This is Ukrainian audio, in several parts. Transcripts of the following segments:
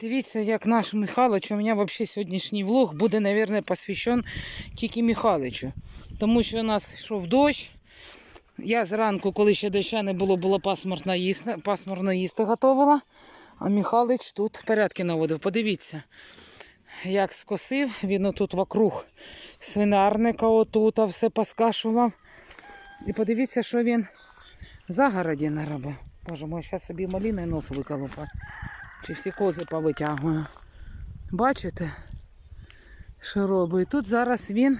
Дивіться, як наш Михайлович, у мене взагалі сьогоднішній влог буде, мабуть, посвящен тільки Михайловичу. Тому що у нас йшов дощ. Я зранку, коли ще доща не було, було пасмурно їсти, пасмурно їсти готувала. А Михайлович тут порядки наводив. Подивіться, як скосив. Він отут вокруг свинарника, отут все поскашував. І подивіться, що він загороді наробив. Боже мой, зараз собі маліний нос виколупав. Чи всі кози повитягую. Бачите, що робить? Тут зараз він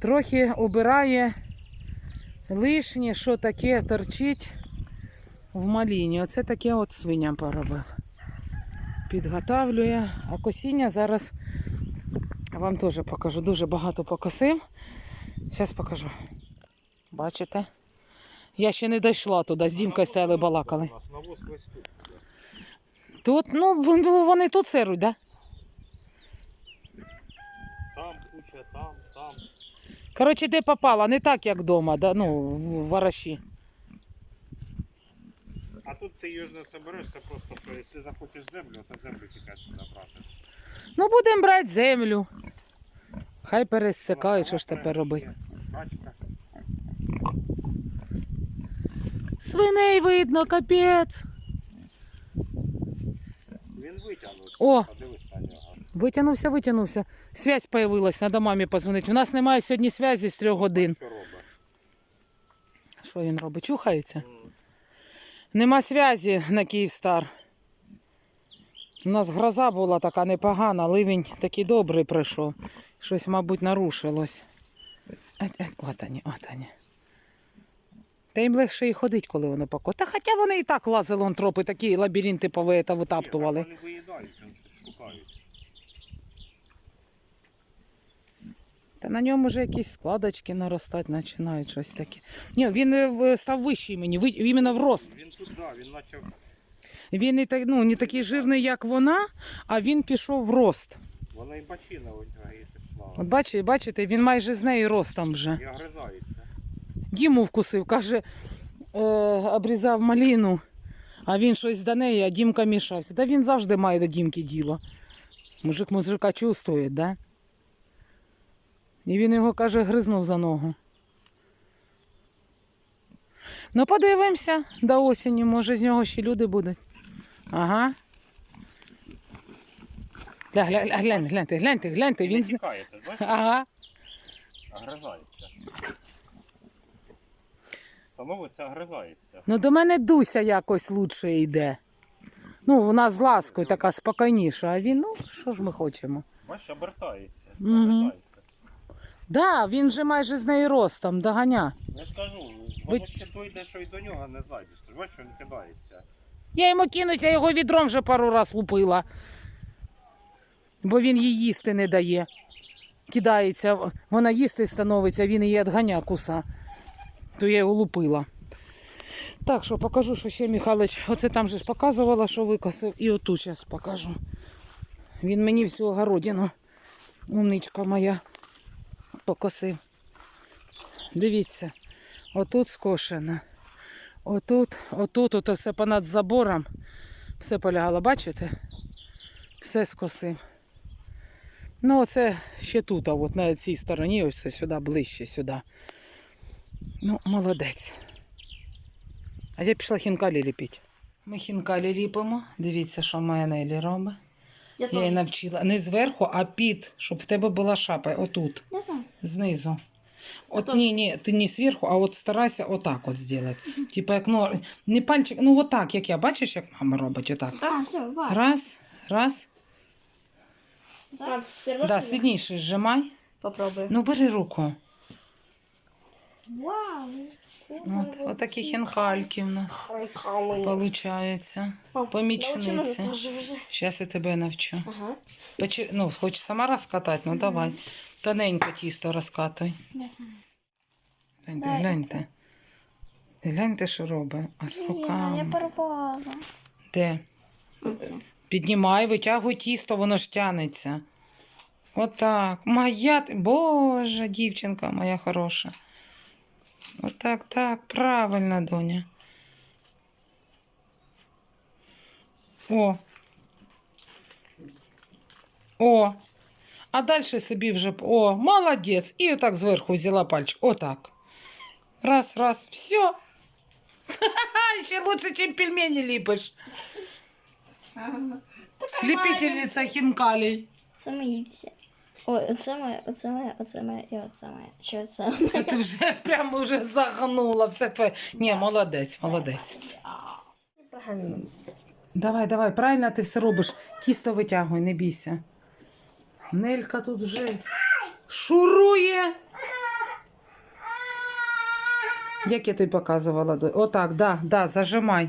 трохи обирає лишнє, що таке торчить в маліні. Оце таке от свиням поробив. Підготавлює. А косіння зараз вам теж покажу. Дуже багато покосив. Зараз покажу. Бачите? Я ще не дійшла туди, з Дімкою стояли балакали. У нас навоз весь тут. Ну, ну, вони тут сирують, да? Там куча, там, там. Коротше, де попала, не так, як вдома, да? ну, в вараші. А тут ти її ж не собереш, це просто, що якщо захочеш землю, то землю тільки сюди брати. Ну, будемо брати землю. Хай пересикають, що ж тепер робити. Свиней видно, капець. Він витягнув. О! Витягнувся, витягнувся. Связь появилась, треба мамі позвонити. У нас немає сьогодні зв'язі з трьох годин. Що він робить? Чухається? Нема зв'язі на Київстар. У нас гроза була така непогана, ливень такий добрий прийшов. Щось, мабуть, нарушилось. От вони, от вони. Та їм легше і ходить, коли воно пако. Та хоча вони і так лазили он тропи, такі лабіринти пове та витаптували. Вони виїдають, шукають. Та на ньому вже якісь складочки наростати починають щось таке. Ні, він е, став вищий мені, ви- іменно в рост. Він тут, да, він почав. Він не, так, ну, не такий жирний, як вона, а він пішов в рост. Вона і бачина і пішла. От бачите, бачите, він майже з нею ростом вже. І огризається. Діму вкусив, каже, е, обрізав маліну, а він щось до неї, а Дімка мішався. Та він завжди має до Дімки діло. Мужик мужика чувствує, да? І він його, каже, гризнув за ногу. Ну, подивимося до осені, може з нього ще люди будуть. Ага. Гля, гля, гля, гляньте, гляньте, гляньте, гляньте, Він він. з- тікає, це бачиш? Ага. Огризається. Становиться, огризається. Ну, до мене Дуся якось лучше йде. Ну, вона з ласкою така спокійніша, а він, ну, що ж ми хочемо. Бачиш, обертається. Мгм. Огризається. Да, він вже майже з нею ростом, доганя. Я ж кажу, Ви- воно ще дойде, що й до нього не зайдеш. Ти ж бачиш, він кидається. Я йому кинуть, я його відром вже пару раз лупила. Бо він їй їсти не дає. Кидається, вона їсти становиться, він її відганя куса. То я його лупила. Так, що покажу, що ще Михайлович, оце там же ж показувала, що викосив, і отут зараз покажу. Він мені всю огородину, умничка моя, покосив. Дивіться, отут скошено. Отут, отут, ото все понад забором. Все полягало, бачите? Все скосив. Ну, оце ще тут, а от на цій стороні, ось це сюди, ближче сюди. Ну, молодець. А я пішла хінкалі ліпити. Ми хінкалі ліпимо. Дивіться, що моя Нелі робить. Я, Я її навчила. Не зверху, а під, щоб в тебе була шапа. Отут, Не знаю. знизу. От ні, ні, ти не зверху, а от старайся отак от зробити. Типа як ну, не пальчик, ну отак, як я. Бачиш, як мама робить отак. А, все. Раз, раз. Так, Да, сильніше зжимай. Попробуй. Ну бери руку. Вау. От, отакі хінкальки в нас получаються. Помічниці. Зараз я тебе навчу. Ага. Почи... Ну, хочеш сама розкатати, ну давай. Тоненько тісто розкатай. Гляньте, гляньте. Гляньте, що робить. А з Я порвала. Де? Піднімай, витягуй тісто, воно ж тянеться. Отак. Моя, ти- Боже, дівчинка моя хороша. Отак, так, правильно, доня. О. О. А далі собі вже. О, молодець. І отак зверху взяла пальчик. Отак. Раз, раз, все. Ще лучше, ніж пельмені ліпиш. Ліпительниця хінкалій. Це мої всі. Ой, оце моє, оце моє, оце моє і оце моє. Що це? Це ти вже прямо вже загнула все твоє. Ні, молодець, молодець. Давай, давай, правильно ти все робиш. Тісто витягуй, не бійся. Нелька тут вже шурує. Як я тобі показувала? Отак, да, да, зажимай.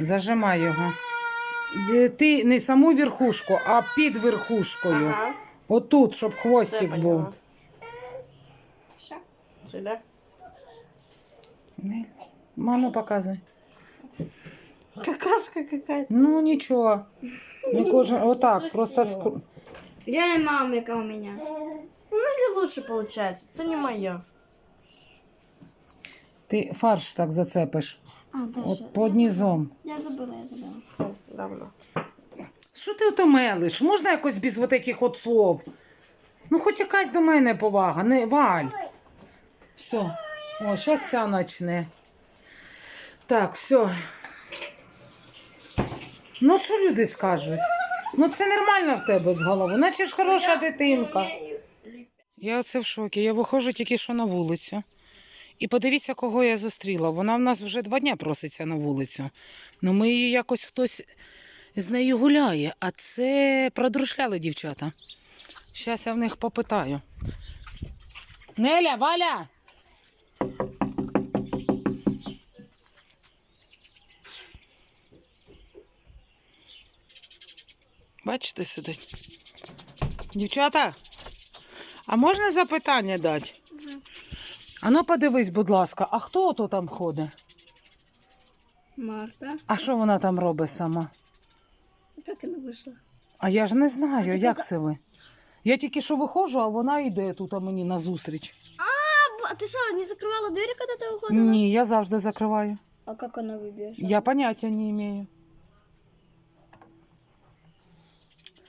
Зажимай його. Е, Ти не саму верхушку, а під верхушкою. Ага. Отут, щоб хвостик Все був. поняла. Що? Сюди. Нель, Маму показуй. Какашка какая-то. Ну нічого. Не кожен. Отак, просто скру... Я мама, яка у мене. Ну или лучше получается. Это не мое. Ти фарш так зацепиш. А, да, От під низом. Я забула, я забула. Давно. Що ти ото мелиш? Можна якось без вот таких от слов? Ну, хоч якась до мене повага, не Валь. Все. О, зараз ця начне. Так, все. Ну, що люди скажуть? Ну, це нормально в тебе з голови, наче ж хороша дитинка. Я оце в шокі. Я виходжу тільки що на вулицю. І подивіться, кого я зустріла. Вона в нас вже два дня проситься на вулицю. Ну, ми її якось хтось з нею гуляє, а це продрушляли дівчата. Зараз я в них попитаю. Неля, Валя! Бачите, сидить. Дівчата, а можна запитання дати? А ну подивись, будь ласка, а хто ото там ходить? Марта. А що вона там робить сама? Як вона вийшла? А я ж не знаю, ти як за- це ви. Я тільки що виходжу, а вона йде тут а мені назустріч. А а ти що, не закривала двері, коли ти виходила? Ні, я завжди закриваю. А як вона вибіжала? Я поняття не маю.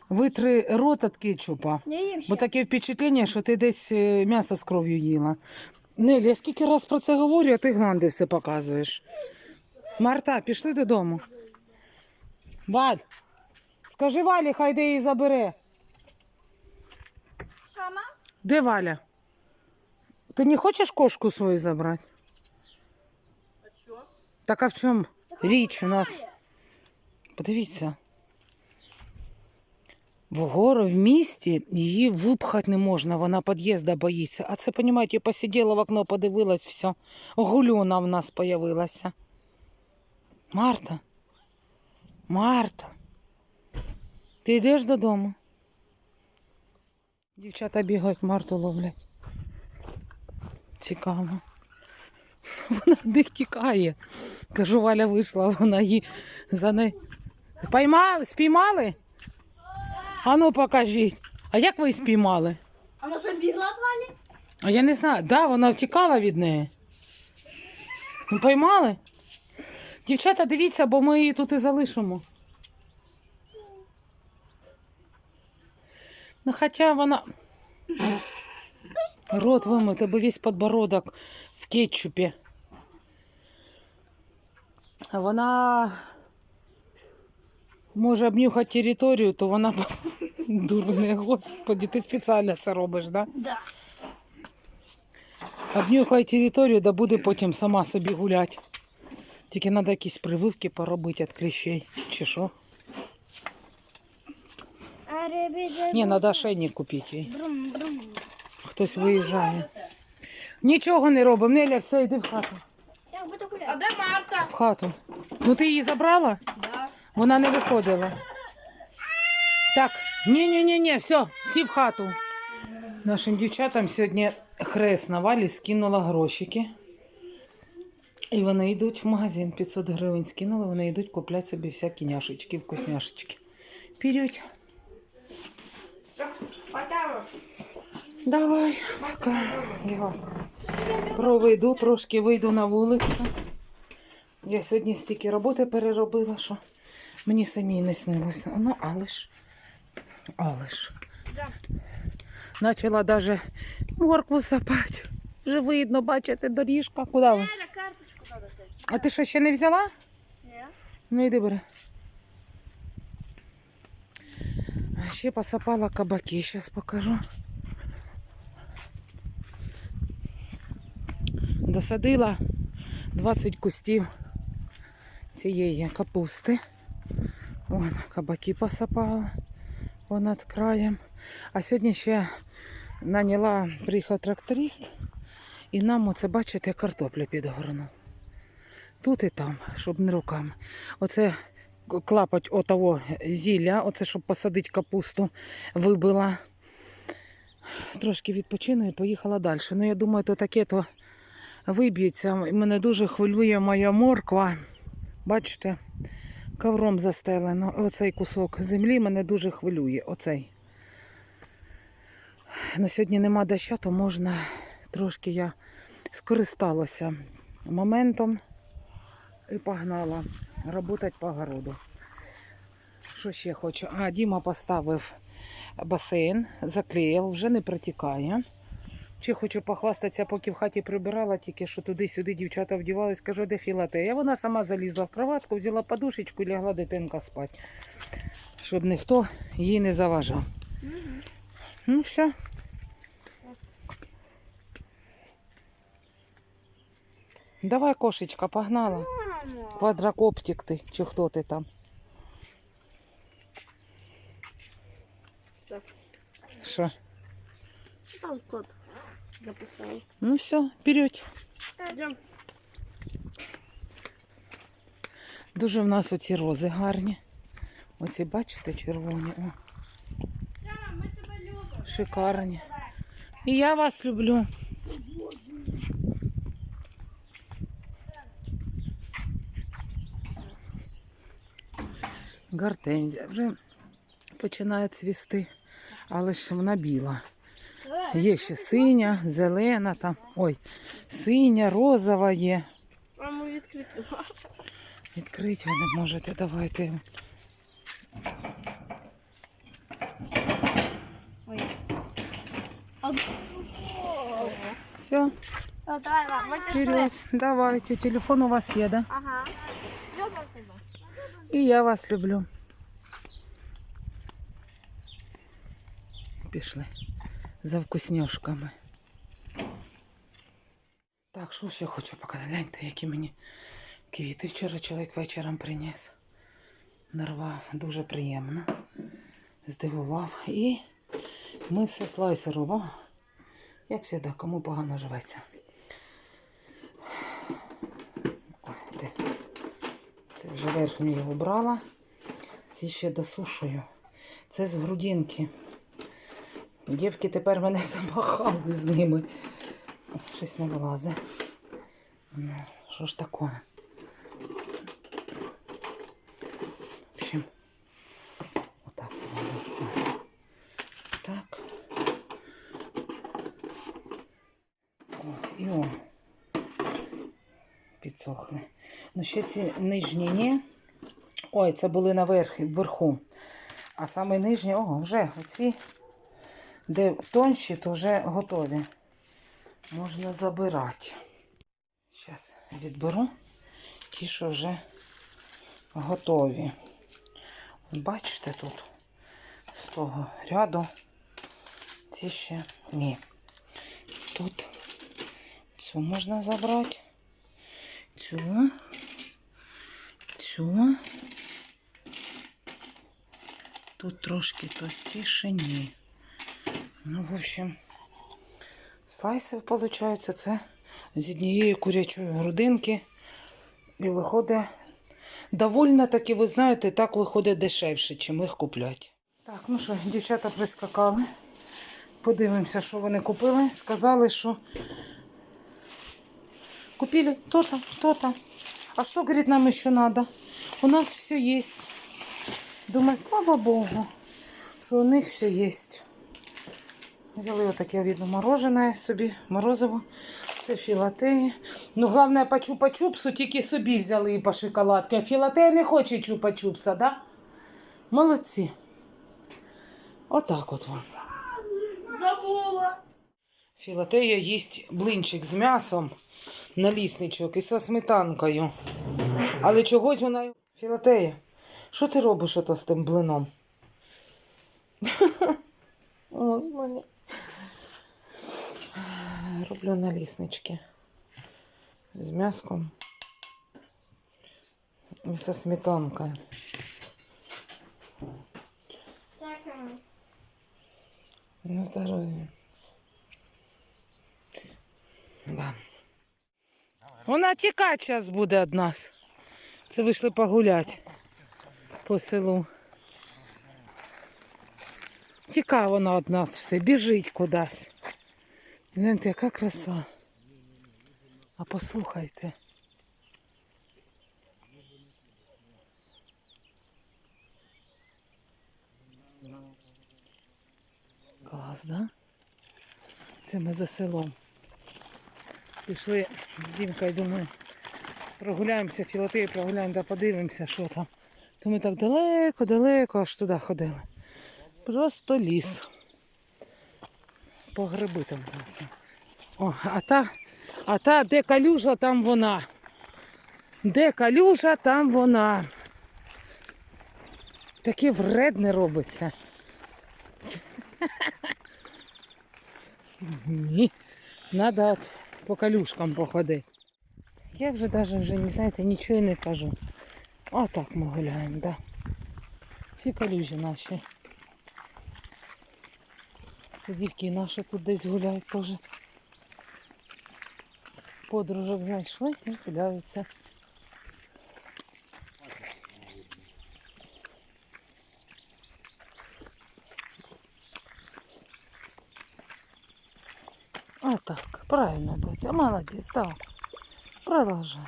Витри рот від кетчупа. Я їм Бо таке впечатлення, що ти десь е, м'ясо з кров'ю їла. Нель, я скільки раз про це говорю, а ти гланди все показуєш. Марта, пішли додому. Валь, скажи Валі, хай де її забере. Що, мам? Де Валя? Ти не хочеш кошку свою забрати? А что? Так а в чому річ у нас? Подивіться. Вгору в місті її випхати не можна, вона під'їзда боїться. А це, понімаєте, посиділа в окно, подивилась, все. Гульона в нас появилася. Марта. Марта. Ти йдеш додому? Дівчата бігають, Марту ловлять. Цікаво. Вона де тікає. Кажу, Валя вийшла, вона її за нею. Поймали, спіймали? Ану, покажіть. А як ви її спіймали? Вона що бігла від Валі? А я не знаю. Да, вона втікала від неї. Ви поймали? Дівчата, дивіться, бо ми її тут і залишимо. Ну, хоча вона. Рот вимив, у тебе весь подбородок в кетчупі. А Вона може обнюхати територію, то вона дурне, господі, ти спеціально це робиш, да? Да. Обнюхай територію, да буде потім сама собі гулять. Тільки треба якісь прививки поробити від кліщей. Чи що? Ні, треба шейник купити. Брум, брум. Хтось виїжджає. Нічого не робимо. Неля, все, йди в хату. Я буду А де Марта? В хату. Ну ти її забрала? Да. Вона не виходила. Так, ні-ні-ні, все, всі в хату. Нашим дівчатам сьогодні хрест на валі скинула грошики. І вони йдуть в магазин 500 гривень скинули, вони йдуть купляти собі всякі няшечки, вкусняшечки. Вперед. Все, потягну. Давай, пока. Я вас проведу, трошки вийду на вулицю. Я сьогодні стільки роботи переробила, що мені самій не снилося. Ну, але ж Але ж. Начала даже моркву сапати. Вже видно, бачите, доріжка. Куди ви? Карточку. А ти що ще не взяла? Нет. Ну йди бери. А ще посапала кабаки, зараз покажу. Досадила 20 кустів цієї капусти. Вон, кабаки посапала понад краєм. А сьогодні ще наняла, приїхав тракторист, і нам оце, бачите, картопля підгорнув. Тут і там, щоб не руками. Оце клапоть отого зілля, оце щоб посадити капусту, вибила. Трошки відпочину і поїхала далі. Ну, я думаю, то таке то виб'ється. Мене дуже хвилює моя морква. Бачите, ковром застелено. Оцей кусок землі мене дуже хвилює. Оцей. На сьогодні нема доща, то можна трошки я скористалася моментом і погнала працювати по городу. Що ще хочу? А, Діма поставив басейн, заклеїв, вже не протікає. Ще хочу похвастатися, поки в хаті прибирала, тільки що туди-сюди дівчата вдівались, кажу, де філатея. Вона сама залізла в кроватку, взяла подушечку і лягла дитинка спати, щоб ніхто їй не заважав. Ну, все. Давай, кошечка, погнала. Квадрокоптик ти, чи хто ти там? Все. Що? Там код записал? Ну все, вперед. Идем. Дуже в нас оці рози гарні. Оці, бачите, червоні. О, шикарні. І я вас люблю. Гортензія вже починає цвісти, але ж вона біла. Є ще синя, зелена там. Ой, синя, розова є. А мы відкрити Відкрити ви не можете, давайте. Ой. Все, давай, мам, вперед. Давайте. Телефон у вас є, да? Ага. І я вас люблю. Пішли за вкусняшками. Так, що ще хочу показати? Гляньте, які мені квіти вчора чоловік вечором приніс. Нарвав, дуже приємно. Здивував. І ми все слайсером. О, Як завжди, кому погано живеться. Ой? Це вже верхню я обрала. Ці ще досушую. Це з грудинки. Дівки тепер мене замахали з ними. Щось не вилазить. Ну, що ж таке? В общем, отак зробимо. Так. І о. Підсохли. Ну, ще ці нижні ні. Ой, це були наверх, вверху. А саме нижні, о, вже оці, де тонші, то вже готові. Можна забирати. Зараз відберу ті, що вже готові. Бачите тут з того ряду ці ще ні. Тут цю можна забрати. Цю. Цю. Тут трошки товстіше, ні. Ну, в общем, слайси, виходить, це з однієї курячої грудинки. І виходить довольно таки, ви знаєте, так виходить дешевше, чим їх купляти. Так, ну що, дівчата прискакали. Подивимося, що вони купили. Сказали, що Купили то-то, то-то. А что, говорит, нам еще надо? У нас все есть. Думаю, слава Богу, що у них все есть. Взяли отаке, видно, мороженое собі, морозиво. Це філатеї. Ну, головне, по чупа-чупсу тільки собі взяли і по шоколадки. А філатея не хоче чупа-чупса, да? Молодці. Отак от вам. Забула. Філатея їсть блинчик з м'ясом на лісничок і со сметанкою. Але чогось вона. Філатея, що ти робиш ото з тим блином? О, мене. Роблю наліснички. З м'яском. І со сметанкою. На здоров'я. Да. Вона тікати зараз буде від нас. Це вийшли погуляти по селу. Тіка вона від нас все, біжить кудись. Гляньте, яка краса. А послухайте. Клас, да? Це ми за селом. Пішли з Дімкою, думаю, прогуляємося, філатею прогуляємо та подивимося, що там. То ми так далеко-далеко аж туди ходили. Просто ліс. По гриби там. О, а та, а та, де калюжа, там вона. Де калюжа, там вона. Таке вредне робиться. Ні. Надо от по калюшкам походити. Я вже даже вже не знаєте, нічого не кажу. А так ми гуляємо, да. Всі калюжі наші. Дівки наші тут десь гуляють теж. Подружок знайшли і гуляються. А так, правильно, Доця, молодець, да. Продовжай.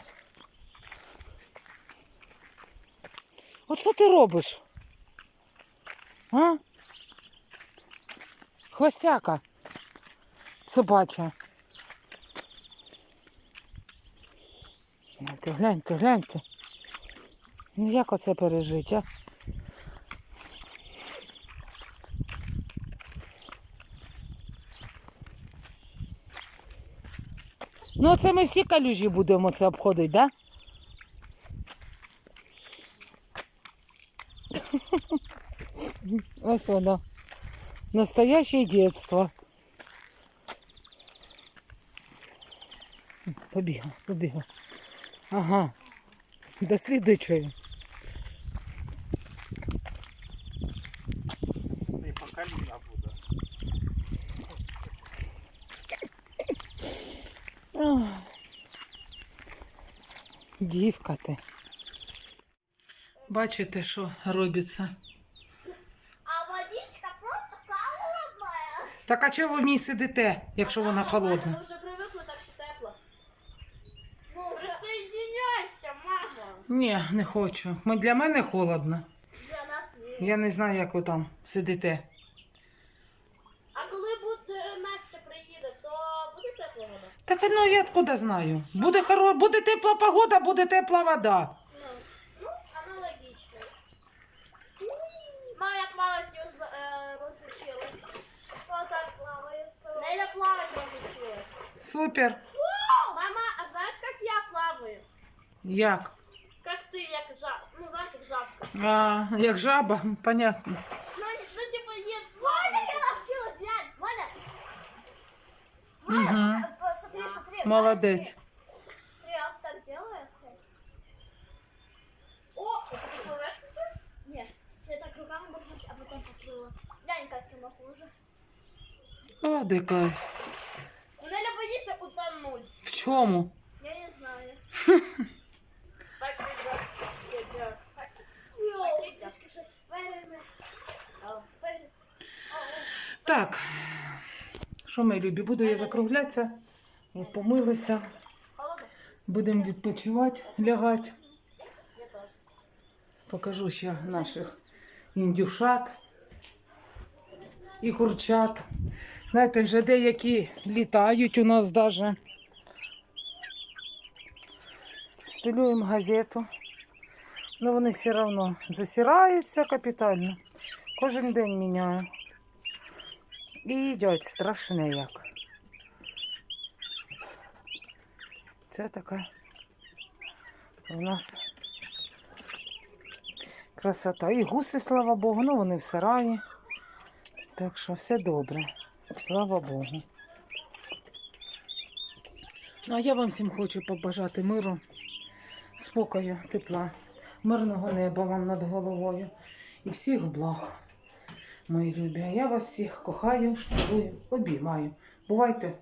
От що ти робиш? А? Хвостяка. Собача. Гляньте, гляньте, гляньте. Ну як оце пережить? Ну, це ми всі калюжі будемо це обходити, так? Да? Ось воно. Настоящее детство. Побігла, побігла. Ага. До слідуючої. І по коліна буде. Ах. Дівка ти. Бачите, що робиться? А водичка просто холодная. Так а чого ви в ній сидите, якщо вона холодна? Ми вже привикли, так що тепло. Ну, Присоединяйся, мама. Ні, не хочу. Ми для мене холодно. для нас ні. Я не знаю, як ви там сидите. А коли буде Настя приїде, то буде тепла вода? Так ну я откуда знаю. Буде хоро... буде тепла погода, буде тепла вода. Супер. Мама, а знаешь, как я плаваю? Як? Как ты, як жаб... Ну, знаешь, как жабка. А, як жаба, понятно. Ну, ну типа, ешь Ваня, я научилась, Ян, Ваня. Угу. Смотри, смотри. Молодець. Смотри, утонуть. В чому? Я не знаю. Так. Що ми любі? Буду я закруглятися. Помилися. Будемо відпочивати, лягати. Покажу ще наших індюшат і курчат. Знаєте, вже деякі літають у нас даже. Стелюємо газету. Ну вони все одно засираються капітально. Кожен день міняю. І їдять страшне як. Це така у нас красота. І гуси, слава Богу, ну вони в сараї. Так що все добре. Слава Богу. Ну, а я вам всім хочу побажати миру, спокою, тепла, мирного неба вам над головою і всіх благ, мої любі. Я вас всіх кохаю, цілую, обіймаю. Бувайте!